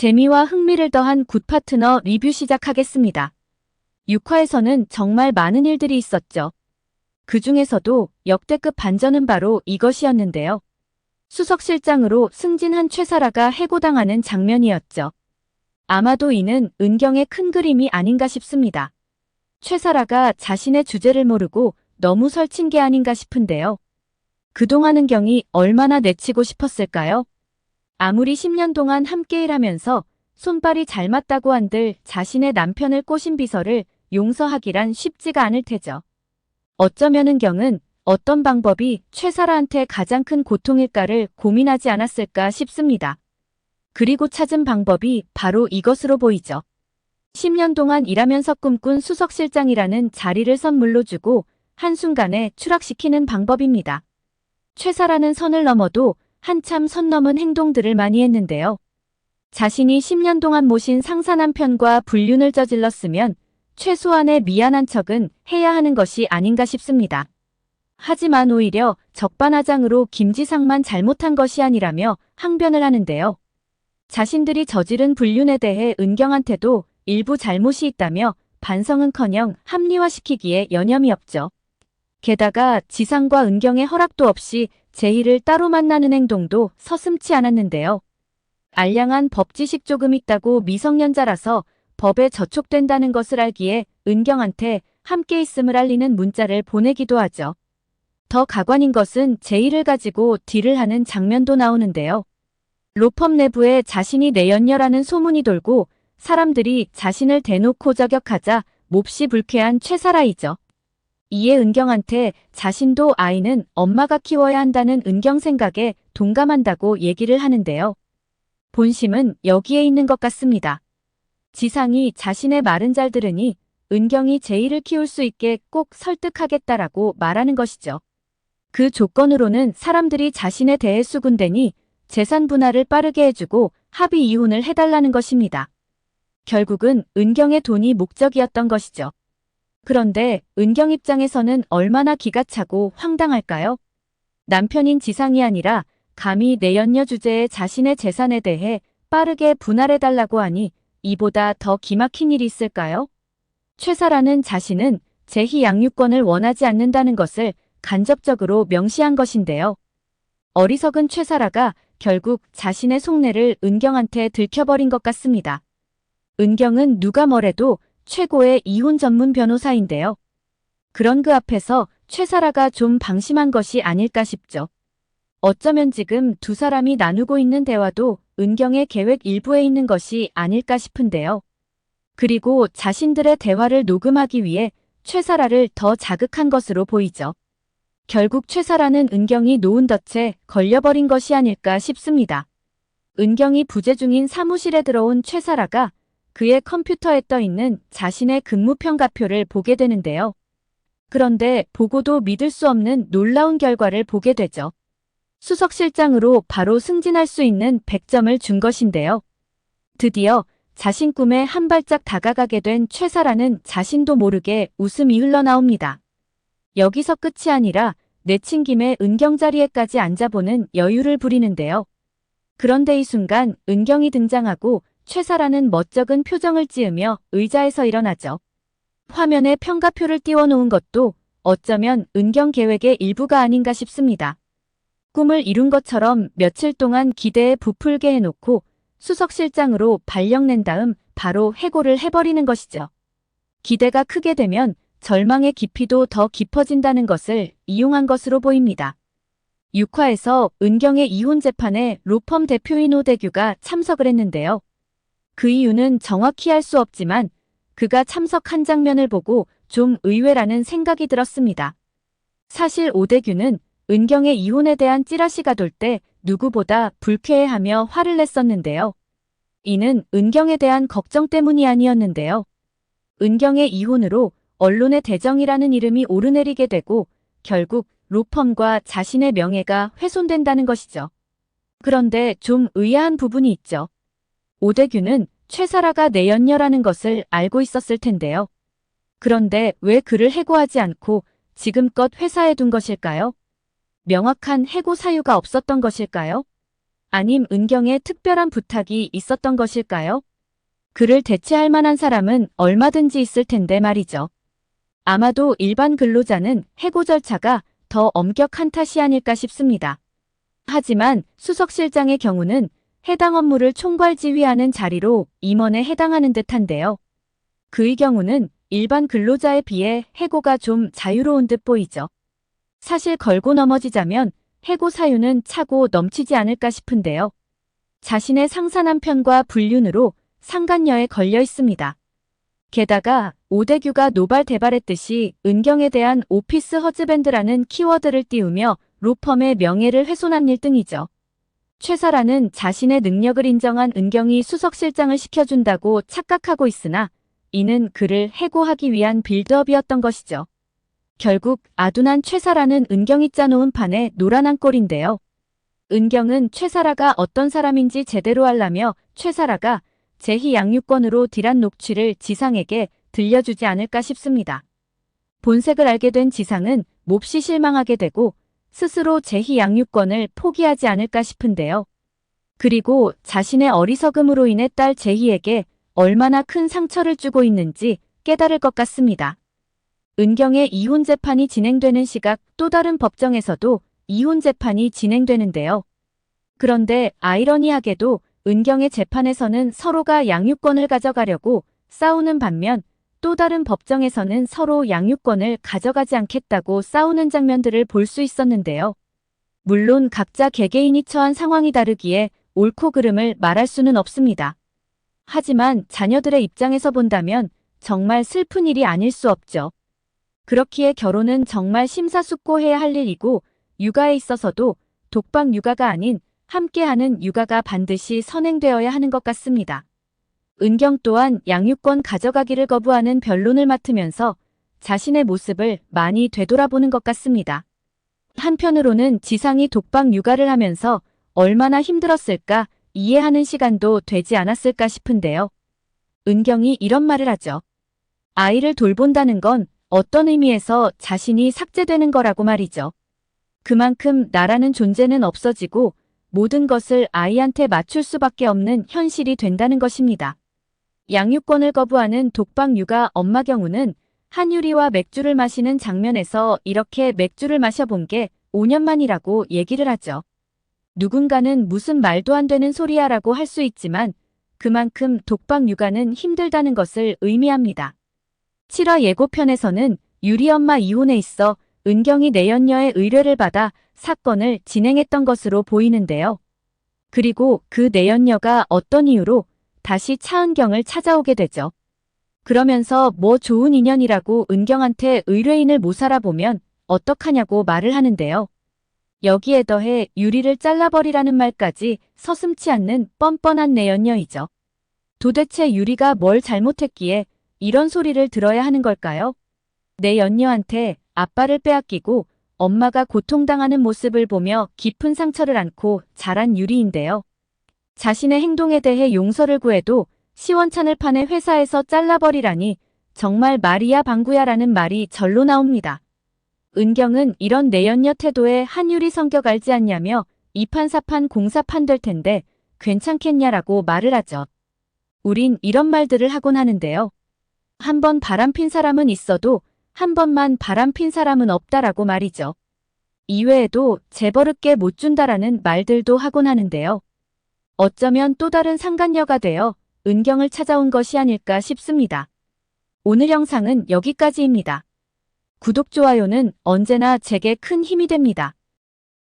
재미와 흥미를 더한 굿 파트너 리뷰 시작하겠습니다. 6화에서는 정말 많은 일들이 있었죠. 그 중에서도 역대급 반전은 바로 이것이었는데요. 수석실장으로 승진한 최사라가 해고당하는 장면이었죠. 아마도 이는 은경의 큰 그림이 아닌가 싶습니다. 최사라가 자신의 주제를 모르고 너무 설친 게 아닌가 싶은데요. 그동안 은경이 얼마나 내치고 싶었을까요? 아무리 10년 동안 함께 일하면서 손발이 잘 맞다고 한들 자신의 남편을 꼬신 비서를 용서하기란 쉽지가 않을 테죠. 어쩌면 은경은 어떤 방법이 최사라한테 가장 큰 고통일까를 고민하지 않았을까 싶습니다. 그리고 찾은 방법이 바로 이것으로 보이죠. 10년 동안 일하면서 꿈꾼 수석실장이라는 자리를 선물로 주고 한순간에 추락시키는 방법입니다. 최사라는 선을 넘어도 한참 선 넘은 행동들을 많이 했는데요. 자신이 10년 동안 모신 상사 남편과 불륜을 저질렀으면 최소한의 미안한 척은 해야 하는 것이 아닌가 싶습니다. 하지만 오히려 적반하장으로 김지상만 잘못한 것이 아니라며 항변을 하는데요. 자신들이 저지른 불륜에 대해 은경한테도 일부 잘못이 있다며 반성은커녕 합리화시키기에 여념이 없죠. 게다가 지상과 은경의 허락도 없이 제희를 따로 만나는 행동도 서슴치 않았는데요. 알량한 법 지식 조금 있다고 미성년자라서 법에 저촉된다는 것을 알기에 은경한테 함께 있음을 알리는 문자를 보내기도 하죠. 더 가관인 것은 제의를 가지고 딜을 하는 장면도 나오는데요. 로펌 내부에 자신이 내연녀라는 소문이 돌고 사람들이 자신을 대놓고 저격하자 몹시 불쾌한 최사라이죠. 이에 은경한테 자신도 아이는 엄마가 키워야 한다는 은경 생각에 동감한다고 얘기를 하는데요. 본심은 여기에 있는 것 같습니다. 지상이 자신의 말은 잘 들으니 은경이 제의를 키울 수 있게 꼭 설득하겠다라고 말하는 것이죠. 그 조건으로는 사람들이 자신에 대해 수군대니 재산 분할을 빠르게 해주고 합의 이혼을 해달라는 것입니다. 결국은 은경의 돈이 목적이었던 것이죠. 그런데 은경 입장에서는 얼마나 기가 차고 황당할까요? 남편인 지상이 아니라 감히 내연녀 주제에 자신의 재산에 대해 빠르게 분할해달라고 하니 이보다 더 기막힌 일이 있을까요? 최사라는 자신은 제희 양육권을 원하지 않는다는 것을 간접적으로 명시한 것인데요. 어리석은 최사라가 결국 자신의 속내를 은경한테 들켜버린 것 같습니다. 은경은 누가 뭐래도 최고의 이혼 전문 변호사인데요. 그런 그 앞에서 최사라가 좀 방심한 것이 아닐까 싶죠. 어쩌면 지금 두 사람이 나누고 있는 대화도 은경의 계획 일부에 있는 것이 아닐까 싶은데요. 그리고 자신들의 대화를 녹음하기 위해 최사라를 더 자극한 것으로 보이죠. 결국 최사라는 은경이 놓은 덫에 걸려버린 것이 아닐까 싶습니다. 은경이 부재 중인 사무실에 들어온 최사라가 그의 컴퓨터에 떠 있는 자신의 근무평가표를 보게 되는데요. 그런데 보고도 믿을 수 없는 놀라운 결과를 보게 되죠. 수석실장으로 바로 승진할 수 있는 100점을 준 것인데요. 드디어 자신 꿈에 한 발짝 다가가게 된 최사라는 자신도 모르게 웃음이 흘러나옵니다. 여기서 끝이 아니라 내친 김에 은경 자리에까지 앉아보는 여유를 부리는데요. 그런데 이 순간 은경이 등장하고 최사라는 멋쩍은 표정을 지으며 의자에서 일어나죠. 화면에 평가표를 띄워놓은 것도 어쩌면 은경 계획의 일부가 아닌가 싶습니다. 꿈을 이룬 것처럼 며칠 동안 기대에 부풀게 해놓고 수석실장으로 발령낸 다음 바로 해고를 해버리는 것이죠. 기대가 크게 되면 절망의 깊이도 더 깊어진다는 것을 이용한 것으로 보입니다. 6화에서 은경의 이혼 재판에 로펌 대표인 오대규가 참석을 했는데요. 그 이유는 정확히 알 수 없지만 그가 참석한 장면을 보고 좀 의외라는 생각이 들었습니다. 사실 오대규는 은경의 이혼에 대한 찌라시가 돌 때 누구보다 불쾌해하며 화를 냈었는데요. 이는 은경에 대한 걱정 때문이 아니었는데요. 은경의 이혼으로 언론의 대정이라는 이름이 오르내리게 되고 결국 로펌과 자신의 명예가 훼손된다는 것이죠. 그런데 좀 의아한 부분이 있죠. 오대규는 최사라가 내연녀라는 것을 알고 있었을 텐데요. 그런데 왜 그를 해고하지 않고 지금껏 회사에 둔 것일까요? 명확한 해고 사유가 없었던 것일까요? 아님 은경에 특별한 부탁이 있었던 것일까요? 그를 대체할 만한 사람은 얼마든지 있을 텐데 말이죠. 아마도 일반 근로자는 해고 절차가 더 엄격한 탓이 아닐까 싶습니다. 하지만 수석실장의 경우는 해당 업무를 총괄 지휘하는 자리로 임원에 해당하는 듯한데요. 그의 경우는 일반 근로자에 비해 해고가 좀 자유로운 듯 보이죠. 사실 걸고 넘어지자면 해고 사유는 차고 넘치지 않을까 싶은데요. 자신의 상사 남편과 불륜으로 상간녀에 걸려 있습니다. 게다가 오대규가 노발대발했듯이 은경에 대한 오피스 허즈밴드라는 키워드를 띄우며 로펌의 명예를 훼손한 일 등이죠. 최사라는 자신의 능력을 인정한 은경이 수석실장을 시켜준다고 착각하고 있으나 이는 그를 해고하기 위한 빌드업이었던 것이죠. 결국 아둔한 최사라는 은경이 짜놓은 판에 노란한 꼴인데요. 은경은 최사라가 어떤 사람인지 제대로 알라며 최사라가 제희 양육권으로 딜한 녹취를 지상에게 들려주지 않을까 싶습니다. 본색을 알게 된 지상은 몹시 실망하게 되고 스스로 제희 양육권을 포기하지 않을까 싶은데요. 그리고 자신의 어리석음으로 인해 딸 제희에게 얼마나 큰 상처를 주고 있는지 깨달을 것 같습니다. 은경의 이혼 재판이 진행되는 시각 또 다른 법정에서도 이혼 재판이 진행되는데요. 그런데 아이러니하게도 은경의 재판에서는 서로가 양육권을 가져가려고 싸우는 반면 또 다른 법정에서는 서로 양육권을 가져가지 않겠다고 싸우는 장면들을 볼 수 있었는데요. 물론 각자 개개인이 처한 상황이 다르기에 옳고 그름을 말할 수는 없습니다. 하지만 자녀들의 입장에서 본다면 정말 슬픈 일이 아닐 수 없죠. 그렇기에 결혼은 정말 심사숙고해야 할 일이고 육아에 있어서도 독박 육아가 아닌 함께하는 육아가 반드시 선행되어야 하는 것 같습니다. 은경 또한 양육권 가져가기를 거부하는 변론을 맡으면서 자신의 모습을 많이 되돌아보는 것 같습니다. 한편으로는 지상이 독박 육아를 하면서 얼마나 힘들었을까 이해하는 시간도 되지 않았을까 싶은데요. 은경이 이런 말을 하죠. 아이를 돌본다는 건 어떤 의미에서 자신이 삭제되는 거라고 말이죠. 그만큼 나라는 존재는 없어지고 모든 것을 아이한테 맞출 수밖에 없는 현실이 된다는 것입니다. 양육권을 거부하는 독박 육아 엄마 경우는 한유리와 맥주를 마시는 장면에서 이렇게 맥주를 마셔본 게 5년 만이라고 얘기를 하죠. 누군가는 무슨 말도 안 되는 소리야 라고 할 수 있지만 그만큼 독박 육아는 힘들다는 것을 의미합니다. 7화 예고편에서는 유리 엄마 이혼에 있어 은경이 내연녀의 의뢰를 받아 사건을 진행했던 것으로 보이는데요. 그리고 그 내연녀가 어떤 이유로 다시 차은경을 찾아오게 되죠. 그러면서 뭐 좋은 인연이라고 은경한테 의뢰인을 못 알아보면 어떡하냐고 말을 하는데요. 여기에 더해 유리를 잘라버리라는 말까지 서슴치 않는 뻔뻔한 내연녀이죠. 도대체 유리가 뭘 잘못했기에 이런 소리를 들어야 하는 걸까요? 내 연녀한테 아빠를 빼앗기고 엄마가 고통당하는 모습을 보며 깊은 상처를 안고 자란 유리인데요. 자신의 행동에 대해 용서를 구해도 시원찮을 판에 회사에서 잘라버리라니 정말 말이야 방구야라는 말이 절로 나옵니다. 은경은 이런 내연녀 태도에 한유리 성격 알지 않냐며 이판사판 공사판 될 텐데 괜찮겠냐라고 말을 하죠. 우린 이런 말들을 하곤 하는데요. 한 번 바람핀 사람은 있어도 한 번만 바람핀 사람은 없다라고 말이죠. 이외에도 재버릇게 못 준다라는 말들도 하곤 하는데요. 어쩌면 또 다른 상간녀가 되어 은경을 찾아온 것이 아닐까 싶습니다. 오늘 영상은 여기까지입니다. 구독, 좋아요는 언제나 제게 큰 힘이 됩니다.